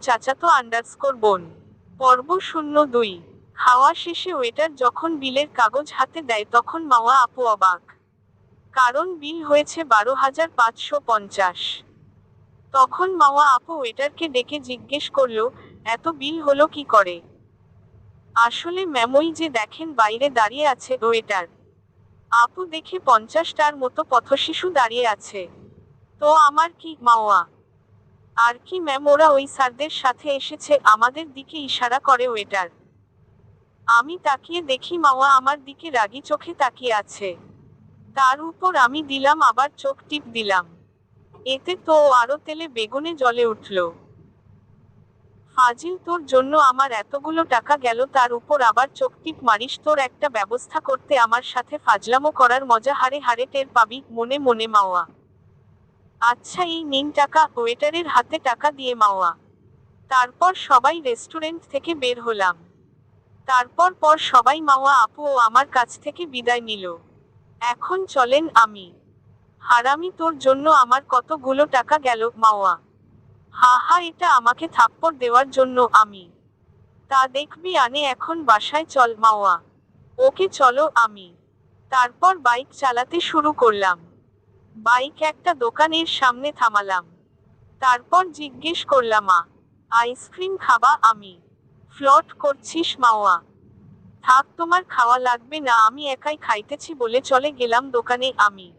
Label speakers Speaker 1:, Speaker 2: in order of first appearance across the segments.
Speaker 1: চাচাতো আন্ডারস্কোর বোন। পর্ব শূন্য দুই। খাওয়া শেষে ওয়েটার যখন বিলের কাগজ হাতে দেয়, তখন মাওয়া আপু অবাক। কারণ বিল হয়েছে বারো হাজার পাঁচশো পঞ্চাশ। তখন মাওয়া আপু ওয়েটারকে ডেকে জিজ্ঞেস করল, এত বিল হলো কি করে? আসলে ম্যামই যে দেখেন বাইরে দাঁড়িয়ে আছে ওয়েটার আপু দেখে পঞ্চাশটার মতো পথশিশু দাঁড়িয়ে আছে। তো আমার কি, মাওয়া? আর কি ম্যাম ওরা ওই স্যারদের সাথে এসেছে, আমাদের দিকে ইশারা করে ওয়েটার আমি তাকিয়ে দেখি মাওয়া আমার দিকে রাগী চোখে তাকিয়ে আছে। তার উপর আমি দিলাম, আবার চোখ টিপ দিলাম। এতে তো আরও তেলে বেগুনে জলে উঠল। ফাজিল, তোর জন্য আমার এতগুলো টাকা গেল, তার উপর আবার চোখ টিপ মারিস, তোর একটা ব্যবস্থা করতে আমার সাথে ফাজলামো করার মজা হারে হারে টের পাবি, মনে মনে মাওয়া। আচ্ছা এই নিন টাকা ওয়েটারের হাতে টাকা দিয়ে মাওয়া। তারপর সবাই রেস্টুরেন্ট থেকে বের হলাম। তারপর পর সবাই মাওয়া, আপু, ও আমার কাছ থেকে বিদায় নিল। এখন চলেন আমি। হারামি, তোর জন্য আমার কতগুলো টাকা গেল, মাওয়া। হা হা, এটা আমাকে থাপ্পড় দেওয়ার জন্য আমি। তা দেখবি, আনে এখন বাসায় চল, মাওয়া। ওকে, চলো আমি। তারপর বাইক চালাতে শুরু করলাম। বাইক একটা দোকানের সামনে থামালাম। তারপর জিজ্ঞেস করলাম মা আইসক্রিম খাবা আমি? ফ্লট করছিস মাওয়া। থাক, তোমার খাওয়া লাগবে না, আমি একাই খাইতেছি বলে চলে গেলাম দোকানে আমি।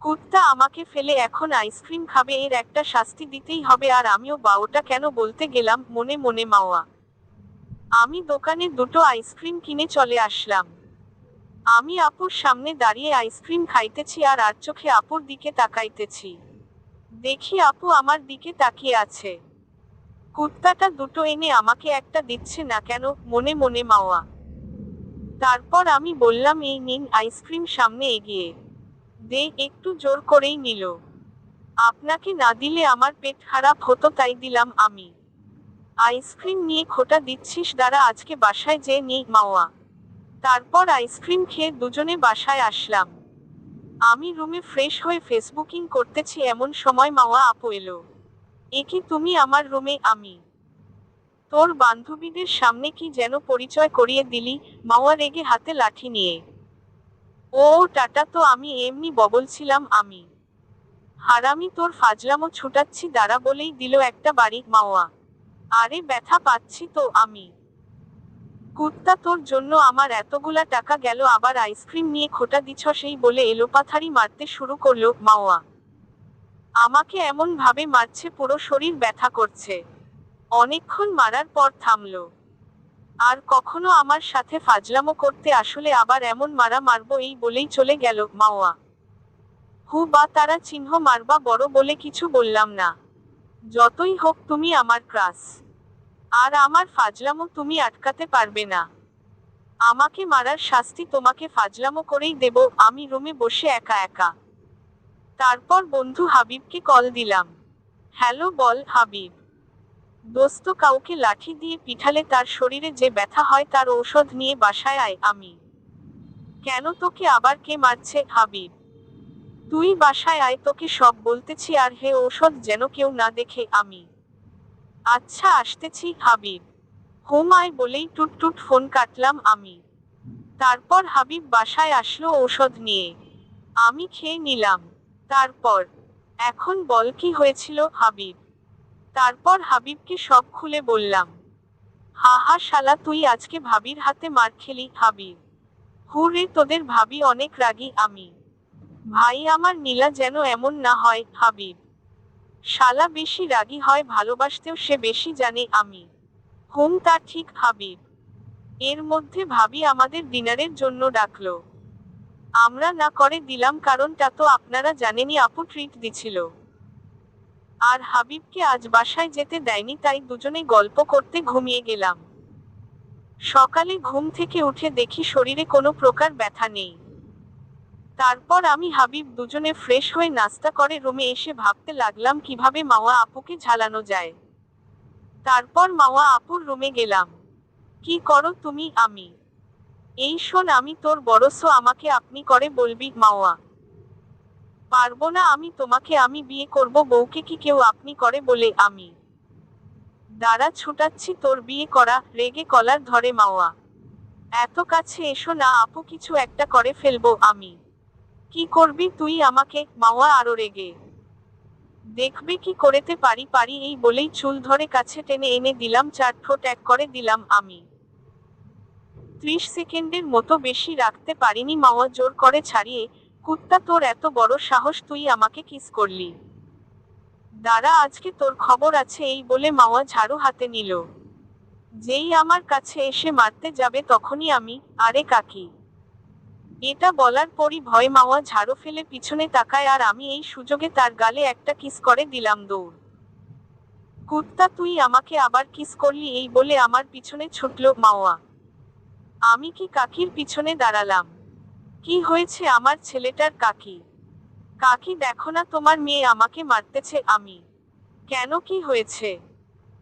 Speaker 1: কুত্তা আমাকে ফেলে এখন আইসক্রিম খাবে, এর একটা শাস্তি দিতেই হবে, আর আমিও বাওটা কেন বলতে গেলাম মনে মনে মাওয়া। আমি দোকানে দুটো আইসক্রিম কিনে চলে আসলাম। আমি আপুর সামনে দাঁড়িয়ে আইসক্রিম খাইতেছি আর আর চোখে আপুর দিকে তাকাইতেছি। দেখি আপু আমার দিকে তাকিয়ে আছে। কুত্তাটা দুটো এনে আমাকে একটা দিচ্ছে না কেন? মনে মনে মাওয়া। তারপর আমি বললাম, এই নিন, আইসক্রিম সামনে এগিয়ে। দে একটু জোর করেই নিল। আপনাকে না দিলে আমার পেট খারাপ হতো, তাই দিলাম আমি। আইসক্রিম নিয়ে খোটা দিচ্ছিস দ্বারা আজকে বাসায় যে নিই, মাওয়া। তারপর আইসক্রিম খেয়ে দুজনে বাসায় আসলাম। আমি রুমে ফ্রেশ হয়ে ফেসবুকিং করতেছি এমন সময় মাওয়া আপু এলো। এ কি তুমি আমার রুমে আমি? তোর বান্ধবীদের সামনে কি যেন পরিচয় করিয়ে দিলি? মাওয়া রেগে হাতে লাঠি নিয়ে। ও, টাটা তো, আমি এমনি ববলছিলাম আমি। হারামি তোর ফাজলামো ছুটাচ্ছি, দাঁড়া বলেই দিল একটা বাড়ি মাওয়া আরে, ব্যথা পাচ্ছি তো, আমি। কুত্তা তোর জন্য আমার এতগুলা টাকা গেল, আবার আইসক্রিম নিয়ে খোটা দিছ সেই বলে এলোপাথারি মারতে শুরু করল মাওয়া। আমাকে এমন ভাবে মারছে, পুরো শরীর ব্যথা করছে। অনেকক্ষণ মারার পর থামলো। আর কখনো আমার সাথে ফাজলামো করতে আসলে আবার এমন মারা মারবো এই বলেই চলে গেল মাওয়া। হু বা তারা চিহ্ন মারবা বড় বলে কিছু বললাম না। যতই হোক তুমি আমার ক্রাস আর আমার ফাজলামো তুমি আটকাতে পারবে না। আমাকে মারার শাস্তি তোমাকে ফাজলামো করেই দেব, আমি রুমে বসে একা একা। তারপর বন্ধু হাবিবকে কল দিলাম। হ্যালো বল হাবিব। দোস্ত কাউকে লাঠি দিয়ে পিঠালে তার শরীরে যে ব্যথা হয় তার ঔষধ নিয়ে বাসায় আয় আমি। কেন তোকে আবার কে মারছে হাবিব? তুই বাসায় আয়, তোকে সব বলতেছি আর হে ঔষধ যেন কেউ না দেখে আমি। আচ্ছা আসতেছি, হাবিব। হোম আয় বলেই টুট টুট ফোন কাটলাম আমি। তারপর হাবিব বাসায় আসলো ঔষধ নিয়ে। আমি খেয়ে নিলাম। তারপর, এখন বল কি হয়েছিল, হাবিব? তারপর হাবিবকে সব খুলে বললাম। হা হা, শালা, তুই আজকে ভাবির হাতে মার খেলি, হাবিব। হুরে তোদের ভাবি অনেক রাগী আমি। ভাই, আমার নীলা যেন এমন না হয়, হাবিব। শালা বেশি রাগী হয় ভালোবাসতেও সে বেশি জানে আমি। হুম তা ঠিক হাবিব এর মধ্যে ভাবি আমাদের ডিনারের জন্য ডাকলো। আমরা না করে দিলাম কারণটা তো আপনারা জানেনই, আপু ট্রিট দিছিল। আর হাবিবকে আজ বাসায় যেতে দেয়নি, তাই দুজনে গল্প করতে ঘুমিয়ে গেলাম। সকালে ঘুম থেকে উঠে দেখি শরীরে কোনো প্রকার ব্যথা নেই। তারপর আমি হাবিব দুজনে ফ্রেশ হয়ে নাস্তা করে রুমে এসে ভাবতে লাগলাম কীভাবে মাওয়া আপুকে ঝালানো যায়। তারপর মাওয়া আপুর রুমে গেলাম। কি করো তুমি, আমি? এই শোন, আমি তোর বড়সো আমাকে আপনি করে বলবি মাওয়া। পারব না আমি তোমাকে, আমি বিয়ে করব, বউকে কি কেউ আপনি করে বলে আমি? দাঁড়া, ছুটাচ্ছি, তোর বিয়ে করা, রেগে কলার ধরে মাওয়া। এত কাছে এসো না, আপু কিছু একটা করে ফেলব আমি। কি করবি তুই আমাকে মাওয়া আরও রেগে। দেখবি কি করেতে পারি পারি এই বলেই চুল ধরে কাছে টেনে এনে দিলাম, চার ঠোঁট এক করে দিলাম আমি। ত্রিশ সেকেন্ডের মতো বেশি রাখতে পারিনি মাওয়া জোর করে ছাড়িয়ে, কুত্তা তোর এত বড় সাহস তুই আমাকে কিস করলি। দাঁড়া আজকে তোর খবর আছে এই বলে মাওয়া ঝাড়ু হাতে নিল। যেই আমার কাছে এসে মারতে যাবে তখনই আমি, আরে কাকি। এটা বলার পরই ভয় মাওয়া ঝাড়ু ফেলে পিছনে তাকায় আর আমি এই সুযোগে তার গালে একটা কিস করে দিলাম দৌড়। কুত্তা, তুই আমাকে আবার কিস করলি এই বলে আমার পিছনে ছুটল মাওয়া। আমি কি কাকির পিছনে দাঁড়ালাম? কি হয়েছে আমার ছেলেটার কাকি? কাকি, দেখো না তোমার মেয়ে আমাকে মারতেছে আমি। কেন কি হয়েছে?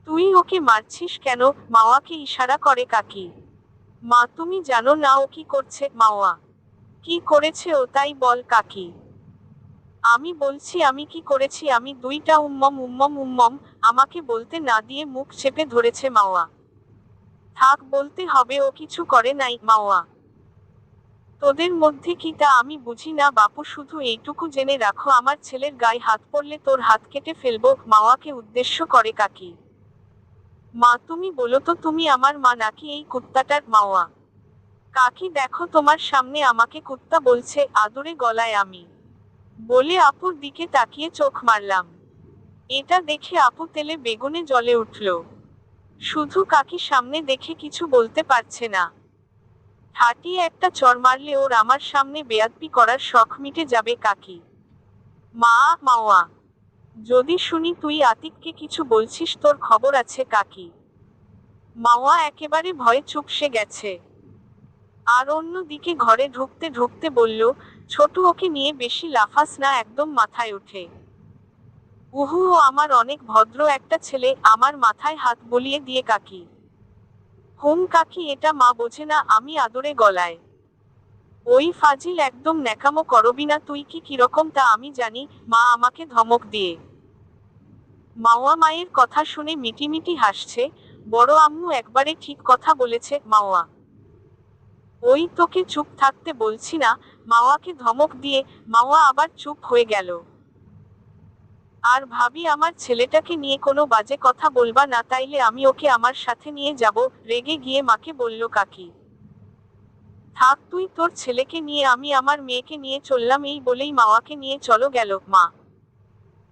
Speaker 1: তুই ওকে মারছিস কেন? মাওয়াকে ইশারা করে কাকি। মা, তুমি জানো না ও কি করছে মাওয়া। কি করেছে ও তাই বল কাকি। আমি বলছি, আমি কি করেছি? আমি দুইটা উম্মম উম্মম উম্মম আমাকে বলতে না দিয়ে মুখ চেপে ধরেছে মাওয়া। থাক, বলতে হবে, ও কিছু করে নাই মাওয়া। তোদের মধ্যে কি তা আমি বুঝি না বাপু, শুধু এইটুকু জেনে রাখো, আমার ছেলের গায়ে হাত পড়লে তোর হাত কেটে ফেলব, মাওয়াকে উদ্দেশ্য করে কাকি। মা, তুমি বলো তো, তুমি আমার মা নাকি এই কুত্তাটার মাওয়া? কাকি, দেখো তোমার সামনে আমাকে কুত্তা বলছে, আদুরে গলায় আমি। বলে আপুর দিকে তাকিয়ে চোখ মারলাম। এটা দেখে আপু তেলে বেগুনে জলে উঠল। শুধু কাকি সামনে দেখে কিছু বলতে পারছে না। হাঁটিয়ে একটা চর মারলে ওর আমার সামনে বেয়াদপি করার শখ মিটে যাবে কাকি। মা, মাওয়া, যদি শুনি তুই আতিককে কিছু বলছিস, তোর খবর আছে কাকি। মাওয়া একেবারে ভয়ে চুপসে গেছে। আর অন্যদিকে ঘরে ঢুকতে ঢুকতে বলল, ছোট ওকে নিয়ে বেশি লাফাস না, একদম মাথায় ওঠে। উহু ও আমার অনেক ভদ্র একটা ছেলে, আমার মাথায় হাত বলিয়ে দিয়ে কাকি। হুম, কাকি, এটা মা বোঝে না, আমি আদরে গলায়। ওই ফাজিল একদম ন্যাকামো করবি না, তুই কি কীরকম তা আমি জানি, মা আমাকে ধমক দিয়ে। মাওয়া মায়ের কথা শুনে মিটিমিটি হাসছে, বড় আম্মু একবারে ঠিক কথা বলেছে, মাওয়া। ওই তোকে চুপ থাকতে বলছি না, মাওয়াকে ধমক দিয়ে মাওয়া আবার চুপ হয়ে গেল। আর ভাবি আমার ছেলেটাকে নিয়ে কোনো বাজে কথা বলবা না, তাইলে আমি ওকে আমার সাথে নিয়ে যাব, রেগে গিয়ে মাকে বলল কাকি। থাক তুই তোর ছেলেকে নিয়ে, আমি আমার মেয়েকে নিয়ে চললাম, এই বলেই মাওয়াকে নিয়ে চলো গেল মা।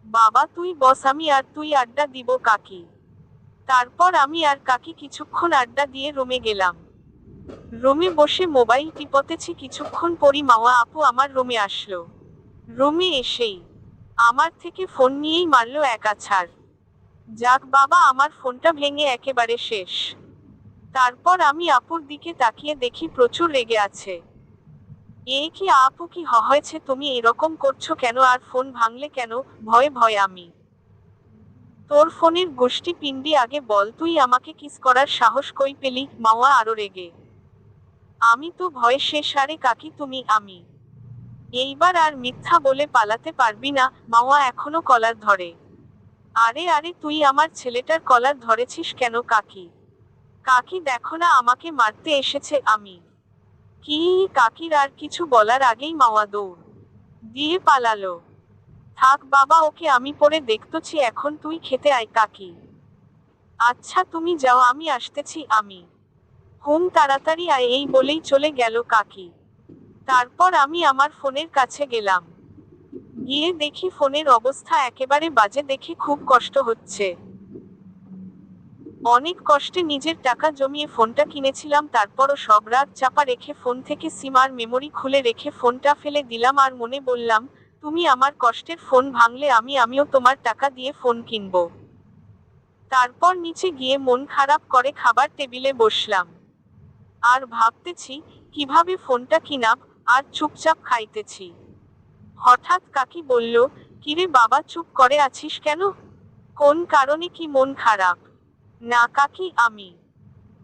Speaker 1: বাবা তুই বস, আমি আর তুই আড্ডা দিব কাকি। তারপর আমি আর কাকি কিছুক্ষণ আড্ডা দিয়ে রুমে গেলাম। রুমে বসে মোবাইল টিপতেছি, কিছুক্ষণ পরই মাওয়া আপু আমার রুমে আসলো। রুমে এসেই, আমার থেকে ফোন নিয়েই মারলো এক আছাড় যাক বাবা, আমার ফোনটা ভেঙে একেবারে শেষ। তারপর আমি আপুর দিকে তাকিয়ে দেখি প্রচুর রেগে আছে। এ কি আপু কি হয়েছে, তুমি এরকম করছ কেন, আর ফোন ভাঙলে কেন, ভয়ে ভয়ে আমি। তোর ফোনের গোষ্ঠী পিন্ডি আগে বল, তুই আমাকে কিস করার সাহস কই পেলি? মাওয়া আরও রেগে। আমি তো ভয়ে শেষ আরে কাকি তুমি, আমি। এইবার আর মিথ্যা বলে পালাতে পারবি না, মাওয়া এখনও কলার ধরে। আরে আরে, তুই আমার ছেলেটার কলার ধরেছিস কেন কাকি? কাকি দেখো না আমাকে মারতে এসেছে আমি। কি কাকির আর কিছু বলার আগেই মাওয়া দৌড়। দিয়ে পালালো। থাক বাবা, ওকে আমি পরে দেখতেছি, এখন তুই খেতে আয় কাকি। আচ্ছা তুমি যাও, আমি আসতেছি, আমি। হুম তাড়াতাড়ি আয়, এই বলেই চলে গেল কাকি। তারপর আমি আমার ফোনের কাছে গেলাম। গিয়ে দেখি ফোনের অবস্থা একেবারে বাজে, দেখে খুব কষ্ট হচ্ছে। অনেক কষ্টে নিজের টাকা জমিয়ে ফোনটা কিনেছিলাম, তারপরও সব রাত চাপা রেখে ফোন থেকে সিম আর মেমোরি খুলে রেখে ফোনটা ফেলে দিলাম আর মনে বললাম, তুমি আমার কষ্টের ফোন ভাঙলে আমি, আমিও তোমার টাকা দিয়ে ফোন কিনবো। তারপর নিচে গিয়ে মন খারাপ করে খাবার টেবিলে বসলাম। আর ভাবতেছি কীভাবে ফোনটা কিনাব আর চুপচাপ খাইতেছি। হঠাৎ কাকি বলল, কিরে বাবা, চুপ করে আছিস কেন? কোন কারণে কি মন খারাপ? না কাকি, আমি।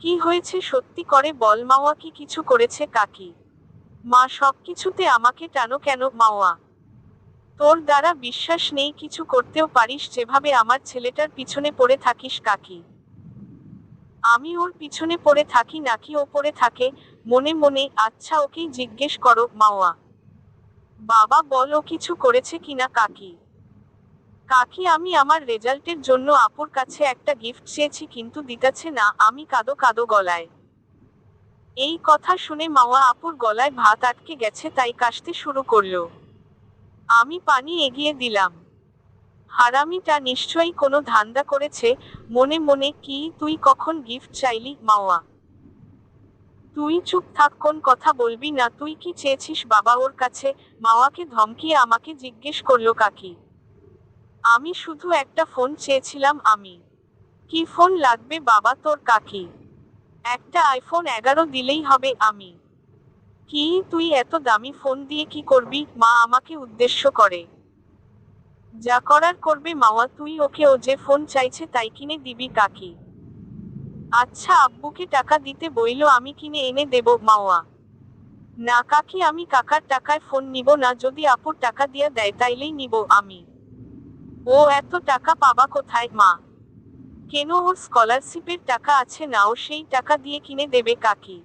Speaker 1: কি হয়েছে সত্যি করে বল মাওয়া, কি কিছু করেছে কাকি? মা সব কিছুতে আমাকে টানো কেন মাওয়া? তোর দ্বারা বিশ্বাস নেই, কিছু করতেও পারিস, যেভাবে আমার ছেলেটার পিছনে পড়ে থাকিস কাকি। আমি ওর পিছনে পড়ে থাকি, নাকি ও পড়ে থাকে? মনে মনে আচ্ছা ওকেই জিজ্ঞেস করো, মাওয়া। বাবা, বল, ও কিছু করেছে কিনা, কাকি? কাকি, আমি আমার রেজাল্টের জন্য আপুর কাছে একটা গিফট চেয়েছি, কিন্তু দিতাছে না, আমি কাদো কাদো গলায়। এই কথা শুনে মাওয়া আপুর গলায় ভাত আটকে গেছে, তাই কাশতে শুরু করল। আমি পানি এগিয়ে দিলাম। হারামিটা নিশ্চয়ই কোনো ধান্দা করেছে, মনে মনে কি তুই কখন গিফট চাইলি মাওয়া? তুই চুপ থাক, কোন কথা বলবি না, তুই কি চেয়েছিস বাবা ওর কাছে? মাওয়াকে ধমকিয়ে আমাকে জিজ্ঞেস করল কাকি। আমি শুধু একটা ফোন চেয়েছিলাম আমি। কি ফোন লাগবে বাবা তোর কাকি? একটা আইফোন এগারো দিলেই হবে আমি। কি তুই এত দামি ফোন দিয়ে কি করবি? মা আমাকে উদ্দেশ্য করে। যা করার করবে মাওয়া তুই ওকে ও যে ফোন চাইছে তাই কিনে দিবি কাকি। আচ্ছা আব্বুকে টাকা দিতে বইলো, আমি কিনে এনে দেব মাওয়া না কাকি, আমি কাকার টাকায় ফোন নিব না, যদি আপুর টাকা দিয়ে দেয় তাইলেই নিব আমি। ও, এত টাকা পাবা কোথায় মা? কেন ওর স্কলারশিপের টাকা আছে না, ও সেই টাকা দিয়ে কিনে দেবে কাকি?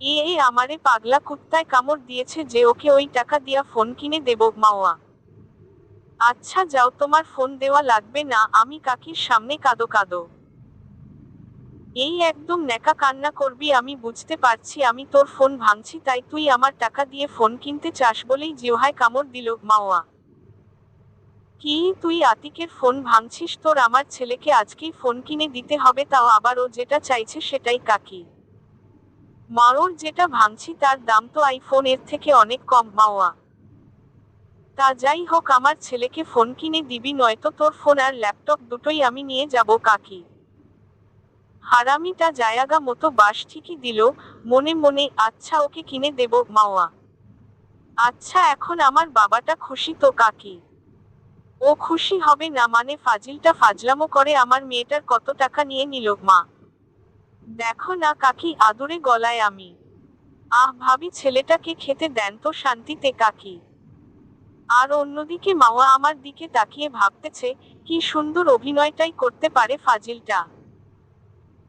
Speaker 1: এ আমারে পাগলা কুত্তায় কামড় দিয়েছে যে ওকে ওই টাকা দিয়া ফোন কিনে দেব মাওয়া আচ্ছা যাও, তোমার ফোন দেওয়া লাগবে না, আমি কাকির সামনে কাঁদো কাঁদো। এই একদম নেকা কান্না করবি, আমি বুঝতে পারছি, আমি তোর ফোন ভাঙছি, তাই তুই আমার টাকা দিয়ে ফোন কিনতে চাস বলেই জিওহায় কামড় দিল মাওয়া। কি, তুই আতিকের ফোন ভাঙছিস? তোর আমার ছেলেকে আজকেই ফোন কিনে দিতে হবে, তাও আবার ও যেটা চাইছে সেটাই কাকি। মাওর যেটা ভাঙছি, তার দাম তো আইফোন এর থেকে অনেক কম, মাওয়া। তা যাই হোক, আমার ছেলেকে ফোন কিনে দিবি, নয়তো তোর ফোন আর ল্যাপটপ দুটোই আমি নিয়ে যাব কাকি। হারামিটা জায়াগা মতো বাস ঠিকই দিল, মনে মনে আচ্ছা ওকে কিনে দেব মাওয়া। আচ্ছা এখন আমার বাবাটা খুশি তো কাকি। ও খুশি হবে না মানে ফাজিলটা ফাজলামো করে আমার মেয়েটার কত টাকা নিয়ে নিল মা। দেখো না কাকি, আদুরে গলায় আমি। আহ, ভাবি ছেলেটাকে খেতে দেন তো শান্তিতে কাকি। আর অন্যদিকে মাওয়া আমার দিকে তাকিয়ে ভাবতেছে, কি সুন্দর অভিনয়টাই করতে পারে ফাজিলটা।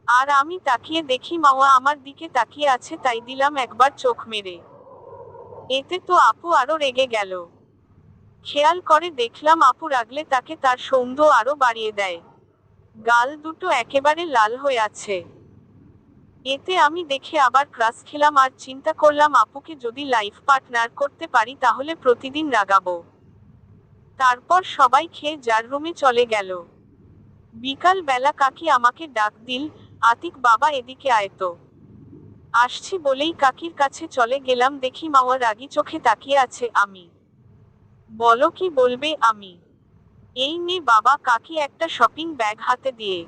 Speaker 1: আর আমি তাকিয়ে দেখি মাওয়া আমার দিকে তাকিয়ে আছে, তাই দিলাম একবার চোখ মেরে। এতে তো আপু আরও রেগে গেল। খেয়াল করে দেখলাম আপু রাগলে তাকে তার সৌন্দর্য আরও বাড়িয়ে দেয়। গাল দুটো একেবারে লাল হয়ে আছে। এতে আমি দেখে আবার ক্রাস খেলাম আর চিন্তা করলাম, আপুকে যদি লাইফ পার্টনার করতে পারি তাহলে প্রতিদিন রাগাবো। তারপর সবাই খেয়ে যার রুমে চলে গেল। বিকাল বেলা কাকি আমাকে ডাক দিল, আতিক বাবা এদিকে আয়তো আসছি বলেই কাকির কাছে চলে গেলাম দেখি মাওয়া রাগি চোখে তাকিয়ে আছে আমি। বলো কি বলবে আমি? এই নে বাবা, কাকি একটা শপিং ব্যাগ হাতে দিয়ে।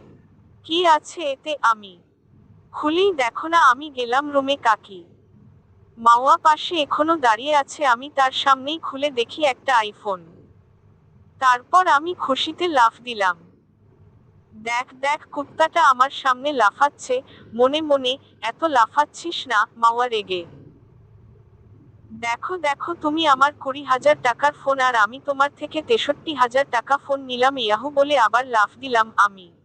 Speaker 1: কি আছে এতে আমি? খুলেই দেখো না আমি গেলাম রুমে কাকি। মাওয়া পাশে এখনও দাঁড়িয়ে আছে, আমি তার সামনেই খুলে দেখি একটা আইফোন। তারপর আমি খুশিতে লাফ দিলাম। দেখ দেখ, কুত্তাটা আমার সামনে লাফাচ্ছে, মনে মনে, এত লাফাচ্ছিস না, মাওয়া রেগে। দেখো দেখো, তুমি আমার কুড়ি হাজার টাকার ফোন, আর আমি তোমার থেকে তেষট্টি হাজার টাকা ফোন নিলাম, ইয়াহু বলে আবার লাফ দিলাম আমি।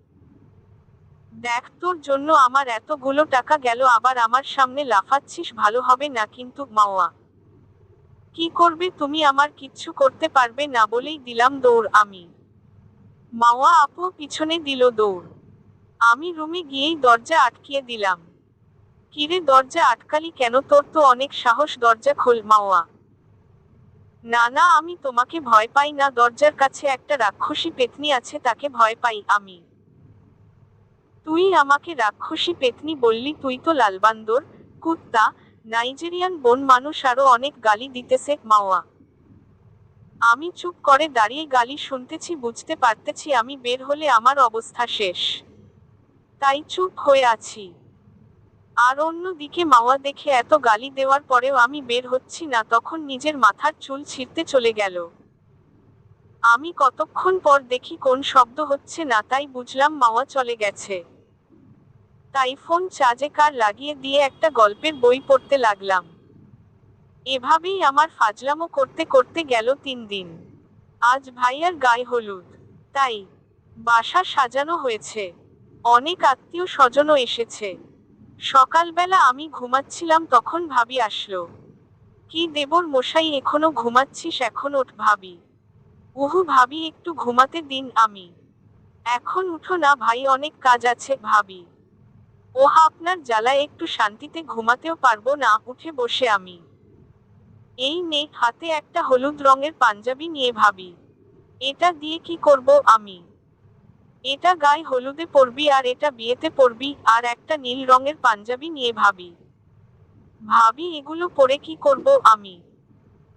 Speaker 1: দেখ, তোর জন্য আমার এতগুলো টাকা গেল, আবার আমার সামনে লাফাচ্ছিস, ভালো হবে না কিন্তু, মাওয়া। কি করবে তুমি আমার কিচ্ছু করতে পারবে না বলেই দিলাম দৌড় আমি। মাওয়া আপু পিছনে দিল দৌড়। আমি রুমে গিয়েই দরজা আটকিয়ে দিলাম। কিরে দরজা আটকালি কেন? তোর তো অনেক সাহস, দরজা খোল, মাওয়া। না না, আমি তোমাকে ভয় পাই না, দরজার কাছে একটা রাক্ষসী পেতনি আছে, তাকে ভয় পাই আমি। তুই আমাকে রাক্ষসী পেতনি বললি, তুই তো লালবান্দর, কুত্তা, নাইজেরিয়ান বন মানুষ আরও অনেক গালি দিতেছে, মাওয়া। আমি চুপ করে দাঁড়িয়ে গালি শুনতেছি, বুঝতে পারতেছি আমি বের হলে আমার অবস্থা শেষ। তাই চুপ হয়ে আছি। আর অন্যদিকে মাওয়া দেখে এত গালি দেওয়ার পরেও আমি বের হচ্ছি না, তখন নিজের মাথার চুল ছিঁড়তে চলে গেল। আমি কতক্ষণ পর দেখি কোন শব্দ হচ্ছে না, তাই বুঝলাম মাওয়া চলে গেছে। তাই ফোন চার্জে কার লাগিয়ে দিয়ে একটা গল্পের বই পড়তে লাগলাম। এভাবেই আমার ফাজলামো করতে করতে গেল তিন দিন। আজ ভাইয়ার গায়ে হলুদ। তাই বাসা সাজানো হয়েছে। অনেক আত্মীয় স্বজনও এসেছে। সকালবেলা আমি ঘুমাচ্ছিলাম তখন ভাবি আসলো। কি দেবর মশাই, এখনও ঘুমাচ্ছিস? এখন ওঠ ভাবি। উহু ভাবি, একটু ঘুমাতে দিন আমি। এখন উঠো না ভাই, অনেক কাজ আছে, ভাবি। ওহা, আপনার জ্বালায় একটু শান্তিতে ঘুমাতেও পারব না, উঠে বসে আমি। এই নে হাতে একটা হলুদ রঙের পাঞ্জাবি নিয়ে ভাবি, এটা দিয়ে কি করব আমি? এটা গায়ে হলুদে পরবি আর এটা বিয়েতে পরবি আর একটা নীল রঙের পাঞ্জাবি নিয়ে ভাবি। ভাবি, এগুলো পরে কি করব আমি?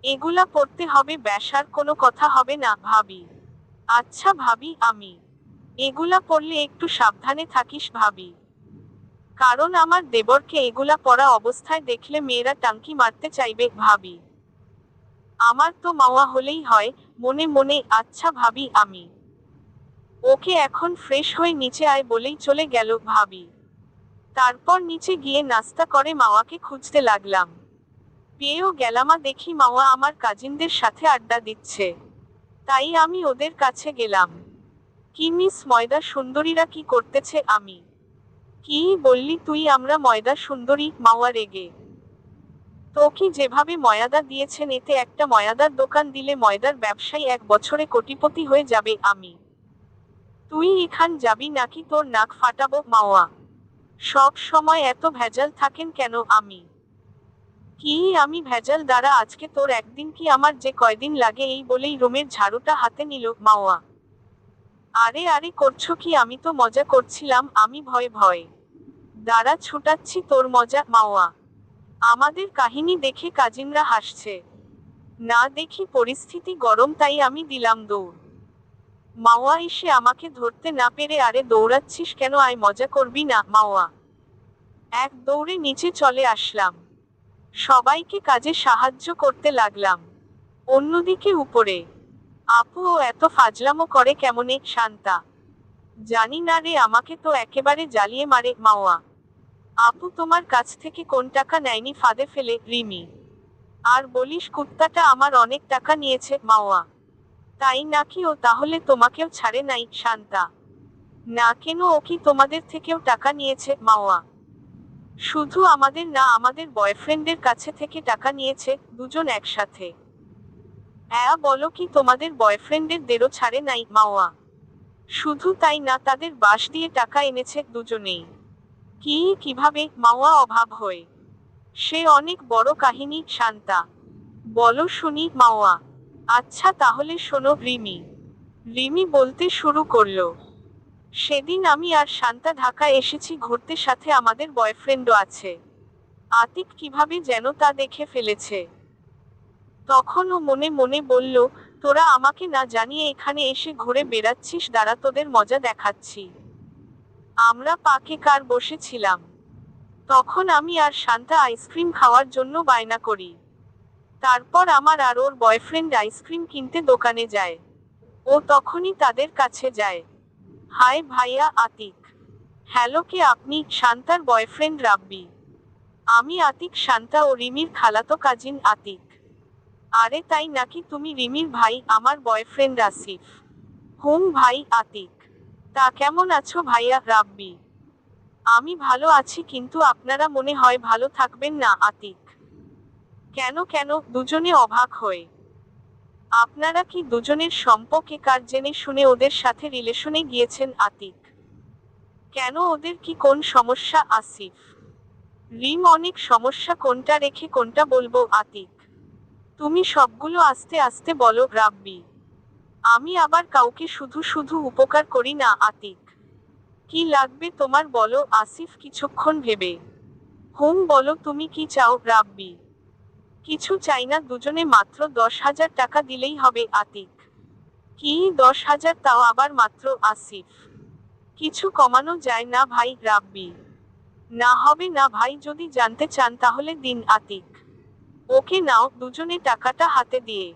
Speaker 1: এগুলা পড়তে হবে ব্যাসার কোনো কথা হবে না, ভাবি। আচ্ছা ভাবি, আমি। এগুলা পড়লে একটু সাবধানে থাকিস, ভাবি। কারণ আমার দেবরকে এগুলা পরা অবস্থায় দেখলে মেয়েরা টাঙ্কি মারতে চাইবে ভাবি। আমার তো মাওয়া হলেই হয়, মনে মনে আচ্ছা ভাবি আমি। ওকে এখন ফ্রেশ হয়ে নিচে আয় বলেই চলে গেল ভাবি। তারপর নিচে গিয়ে নাস্তা করে মাওয়াকে খুঁজতে লাগলাম। পেয়েও গেলামা দেখি মাওয়া আমার কাজিনদের সাথে আড্ডা দিচ্ছে। তাই আমি ওদের কাছে গেলাম। কি মিস ময়দা সুন্দরীরা কি করতেছে আমি? কি বললি তুই, আমরা ময়দা সুন্দরী মাওয়া রেগে। তো কি যেভাবে ময়াদা দিয়েছেন, এতে একটা ময়াদার দোকান দিলে ময়দার ব্যবসায়ী এক বছরে কোটিপতি হয়ে যাবে আমি। তুই এখান যাবি নাকি তোর নাক ফাটাবো মাওয়া? সব সময় এত ভেজাল থাকেন কেন আমি? কি আমি ভেজাল দ্বারা আজকে তোর একদিন কি আমার যে কয়দিন লাগে এই বলেই রুমের ঝাড়ুটা হাতে নিল মাওয়া। আরে আরে করছ কি? আমি তো মজা করছিলাম, আমি ভয় ভয়। দ্বারা ছুটাচ্ছি তোর মজা, মাওয়া। আমাদের কাহিনী দেখে কাজিনরা হাসছে। না দেখি পরিস্থিতি গরম, তাই আমি দিলাম দৌড়। মাওয়া এসে আমাকে ধরতে না পেরে আরে দৌড়াচ্ছিস কেন, আয় মজা করবি না, মাওয়া। এক দৌড়ে নিচে চলে আসলাম। সবাইকে কাজে সাহায্য করতে লাগলাম। অন্যদিকে উপরে। আপু ও এত ফাজলামো করে কেমনে, শান্তা? জানি না রে, আমাকে তো একেবারে জ্বালিয়ে মারে, মাওয়া। আপু তোমার কাছ থেকে কোন টাকা নেয়নি ফাঁদে ফেলে, রিমি। আর বলিস কুত্তাটা আমার অনেক টাকা নিয়েছে, মাওয়া। তাই নাকি ও তাহলে তোমাকেও ছাড়ে নাই, শান্তা? না কেন ও কি তোমাদের থেকেও টাকা নিয়েছে, মাওয়া? শুধু আমাদের না, আমাদের বয়ফ্রেন্ডের কাছে থেকে টাকা নিয়েছে, দুজন একসাথে। অ্যা, বলো কি তোমাদের বয়ফ্রেন্ডের দেরও ছাড়ে নাই, মাওয়া? শুধু তাই না, তাদের বাস দিয়ে টাকা এনেছে দুজনেই। কি, কীভাবে মাওয়া অভাব হয়ে? সে অনেক বড় কাহিনী, শান্তা। বলো শুনি মাওয়া। আচ্ছা তাহলে শোনো রিমি। রিমি বলতে শুরু করল, সেদিন আমি আর শান্তা ঢাকা এসেছি, ঘুরতে সাথে আমাদের বয়ফ্রেন্ডও আছে। আতিক কীভাবে যেন তা দেখে ফেলেছে। তখন ও মনে মনে বলল, তোরা আমাকে না জানিয়ে এখানে এসে ঘুরে বেড়াচ্ছিস দ্বারা তোদের মজা দেখাচ্ছি। আমরা পাকে কার বসেছিলাম। তখন আমি আর শান্তা আইসক্রিম খাওয়ার জন্য বায়না করি। তারপর আমার আর ওর বয়ফ্রেন্ড আইসক্রিম কিনতে দোকানে যায়। ও তখনই তাদের কাছে যায়। হাই ভাইয়া আতিক। হ্যালো কে আপনি শান্তার বয়ফ্রেন্ড রাব্বি। আমি আতিক, শান্তা ও রিমির খালাতো কাজিন আতিক। আরে তাই নাকি তুমি রিমির ভাই, আমার বয়ফ্রেন্ড আসিফ। হুম ভাই আতিক। তা কেমন আছো ভাইয়া রাব্বি? আমি ভালো আছি কিন্তু আপনারা মনে হয় ভালো থাকবেন না, আতিক। কেন কেন দুজনে অবাক হয়ে আপনারা কি দুজনের সম্পর্কে কার জেনে শুনে ওদের সাথে রিলেশনে গিয়েছেন, আতিক? কেন ওদের কি কোন সমস্যা, আসিফ? রিম অনেক সমস্যা কোনটা রেখে কোনটা বলব, আতিক? তুমি সবগুলো আস্তে আস্তে বলো, রাব্বি। আমি আবার কাউকে শুধু শুধু উপকার করি না, আতিক। কি লাগবে তোমার বলো, আসিফ কিছুক্ষণ ভেবে। হুম, বলো তুমি কি চাও, রাব্বি? কিছু চাই না, দুজনে মাত্র দশ হাজার টাকা দিলেই হবে, আতিক। কি দশ হাজার, তাও আবার মাত্র, আসিফ। কিছু কমানো যায় না ভাই, রাব্বি। না হবে না ভাই, যদি জানতে চান তাহলে দিন, আতিক। ওকে নাও, দুজনে টাকাটা হাতে দিয়ে।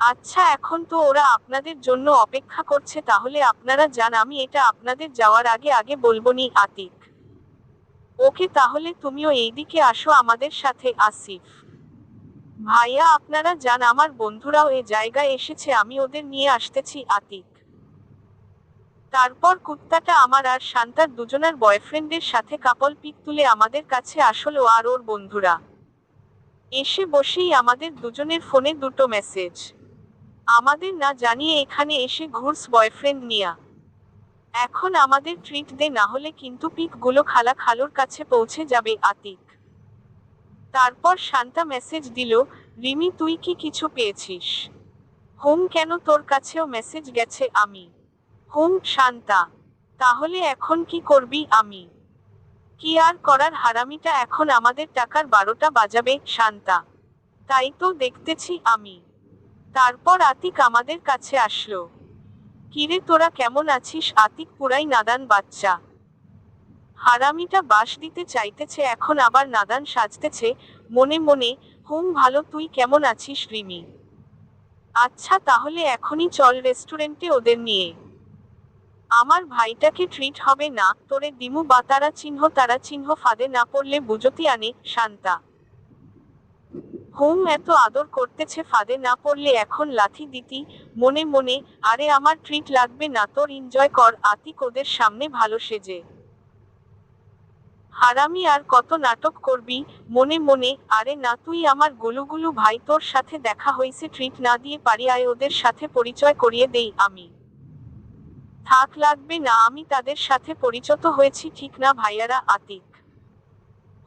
Speaker 1: আচ্ছা এখন তো ওরা আপনাদের জন্য অপেক্ষা করছে, তাহলে আপনারা যান, আমি এটা আপনাদের যাওয়ার আগে আগে বলবনি আতিক। ওকে তাহলে তুমিও এইদিকে আসো আমাদের সাথে, আসিফ। ভাইয়া, আপনারা যান, আমার বন্ধুরাও এ জায়গায় এসেছে, আমি ওদের নিয়ে আসতেছি, আতিক। তারপর কুত্তাটা আমার আর শান্তার দুজনার বয়ফ্রেন্ডের সাথে কাপল পিক তুলে আমাদের কাছে আসলো আর ওর বন্ধুরা। এসে বসেই আমাদের দুজনের ফোনে দুটো মেসেজ। আমাদের না জানিয়ে এখানে এসে ঘুরস বয়ফ্রেন্ড নিয়া এখন আমাদের ট্রিট দে না হলে কিন্তু পিকগুলো খালা খালোর কাছে পৌঁছে যাবে আতিক। তারপর শান্তা মেসেজ দিল, রিমি, তুই কি কিছু পেয়েছিস? হোম, কেন তোর কাছেও মেসেজ গেছে আমি? হোম, শান্তা, তাহলে এখন কি করবি আমি? কি আর করার, হারামিটা এখন আমাদের টাকার বারোটা বাজাবে, শান্তা। তাই তো দেখতেছি আমি। তারপর আতিক আমাদের কাছে আসলো। কিরে, তোরা কেমন আছিস? আতিক পুরাই নাদান বাচ্চা। হারামিটা বাস দিতে চাইতেছে, এখন আবার নাদান সাজতেছে। মনে মনে, হুম, ভালো, তুই কেমন আছিস রিমি? আচ্ছা তাহলে এখনই চল রেস্টুরেন্টে ওদের নিয়ে। আমার ভাইটাকে ট্রিট হবে না, তোরে দিমু, বা তারা চিহ্ন তারা চিহ্ন ফাঁদে না পড়লে বুঝতি আনে, শান্তা। হুম এত আদর করতেছে, ফাঁদে না পড়লে এখন লাথি দিতি। মনে মনে, আরে আমার ট্রিট লাগবে না তোর এনজয় কর, আতিক ওদের সামনে ভালো সেজে। হারামি আর কত নাটক করবি? মনে মনে, আরে না, তুই আমার গুলুগুলু ভাই, তোর সাথে দেখা হয়েছে ট্রিট না দিয়ে পারি, আয় ওদের সাথে পরিচয় করিয়ে দেই আমি। থাক, লাগবে না, আমি তাদের সাথে পরিচিত হয়েছি, ঠিক না ভাইয়ারা, আতিক?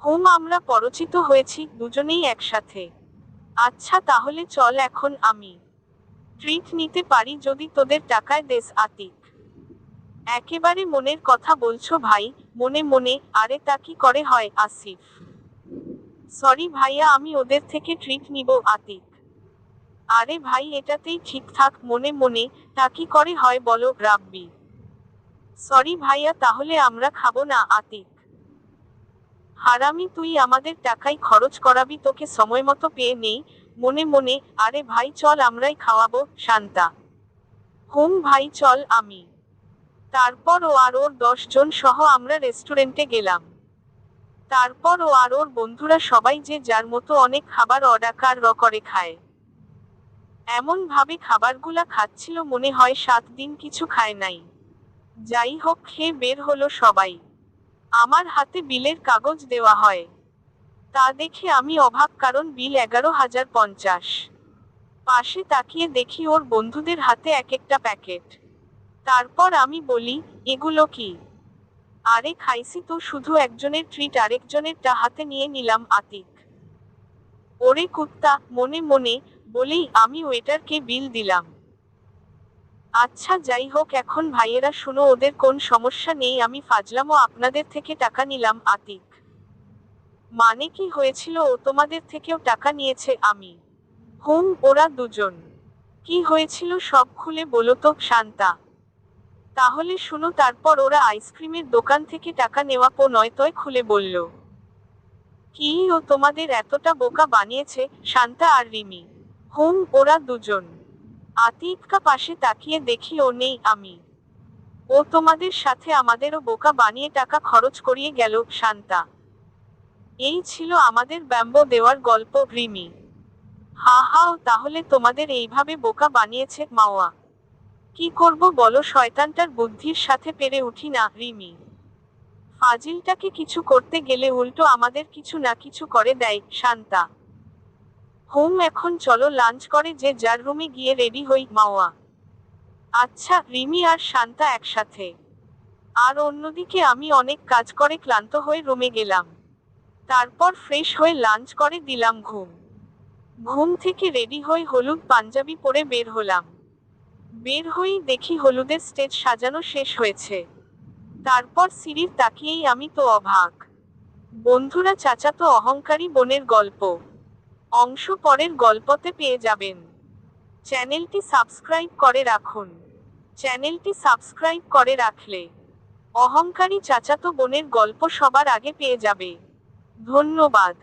Speaker 1: হুম আমরা পরিচিত হয়েছি দুজনেই একসাথে। আচ্ছা তাহলে চল এখন আমি। ট্রিট নিতে পারি যদি তোদের টাকায় দেশ আতিক। একেবারে মনের কথা বলছো ভাই, মনে মনে, আরে তা কি করে হয় আসিফ? সরি ভাইয়া আমি ওদের থেকে ট্রিট নিব আতিক। আরে ভাই এটাতেই ঠিকঠাক মনে মনে, তা কি করে হয় বলো রাব্বি। সরি ভাইয়া তাহলে আমরা খাব না আতিক। হারামি তুই আমাদের টাকাই খরচ করাবি, তোকে সময় মতো পেয়ে নেই। মনে মনে, আরে ভাই চল আমরাই খাওয়াবো, শান্তা। হুম ভাই চল আমি। তারপর ও আর ওর দশজন সহ আমরা রেস্টুরেন্টে গেলাম। তারপর ও আর ওর বন্ধুরা সবাই যে যার মতো অনেক খাবার অর্ডার র করে খায়। এমন ভাবে খাবারগুলা খাচ্ছিল মনে হয় সাত দিন কিছু খায় নাই। যাই হোক, খেয়ে বের হলো সবাই। আমার হাতে বিলের কাগজ দেওয়া হয়। তা দেখে আমি অবাক, কারণ বিল এগারো হাজার পঞ্চাশ। পাশে তাকিয়ে দেখি ওর বন্ধুদের হাতে এক একটা প্যাকেট। তারপর আমি বলি, এগুলো কি? আরে খাইছি তো, শুধু একজনের ট্রিট আরেকজনের টা হাতে নিয়ে নিলাম আতিক। ওরে কুত্তা, মনে মনে বলেই আমি ওয়েটারকে বিল দিলাম। আচ্ছা যাই হোক, এখন ভাইয়েরা শুনো, ওদের কোন সমস্যা নেই, আমি ফাজলামও আপনাদের থেকে টাকা নিলাম, আতিক। মানে কি হয়েছিল? ও তোমাদের থেকেও টাকা নিয়েছে আমি। হুম, ওরা দুজন। কি হয়েছিল সব খুলে বলো তো, শান্তা। তাহলে শুনো, তারপর ওরা আইসক্রিমের দোকান থেকে টাকা নেওয়া পো নয়তয় খুলে বলল। কি ও তোমাদের এতটা বোকা বানিয়েছে, শান্তা আর রিমি। হুম, ওরা দুজন। আতিককা পাশে তাকিয়ে দেখি ও নেই, আমি। ও তোমাদের সাথে আমাদেরও বোকা বানিয়ে টাকা খরচ করিয়ে গেল, শান্তা। এই ছিল আমাদের ব্যাম্বো দেওয়ার গল্প, রিমি। হা হাও তাহলে তোমাদের এইভাবে বোকা বানিয়েছে মাওয়া। কি করব বলো, শয়তানটার বুদ্ধির সাথে পেরে উঠি না, রিমি। ফাজিলটাকে কিছু করতে গেলে উল্টো আমাদের কিছু না কিছু করে দেয়, শান্তা। হোম এখন চলো লাঞ্চ করে যে যার রুমে গিয়ে রেডি হই মাওয়া। আচ্ছা রিমি আর শান্তা একসাথে। আর অন্যদিকে আমি অনেক কাজ করে ক্লান্ত হয়ে রুমে গেলাম। তারপর ফ্রেশ হয়ে লাঞ্চ করে দিলাম ঘুম। ঘুম থেকে রেডি হয়ে হলুদ পাঞ্জাবি পরে বের হলাম। বের হয়েই দেখি হলুদের স্টেজ সাজানো শেষ হয়েছে। তারপর সিঁড়ির তাকিয়েই আমি তো অবাক। বন্ধুরা চাচাতো অহংকারী বোনের গল্প। অংশ পরের গল্পতে পেয়ে যাবেন। চ্যানেলটি সাবস্ক্রাইব করে রাখুন। চ্যানেলটি সাবস্ক্রাইব করে রাখলে অহংকারী চাচাতো বোনের গল্প সবার আগে পেয়ে যাবে। ধন্যবাদ।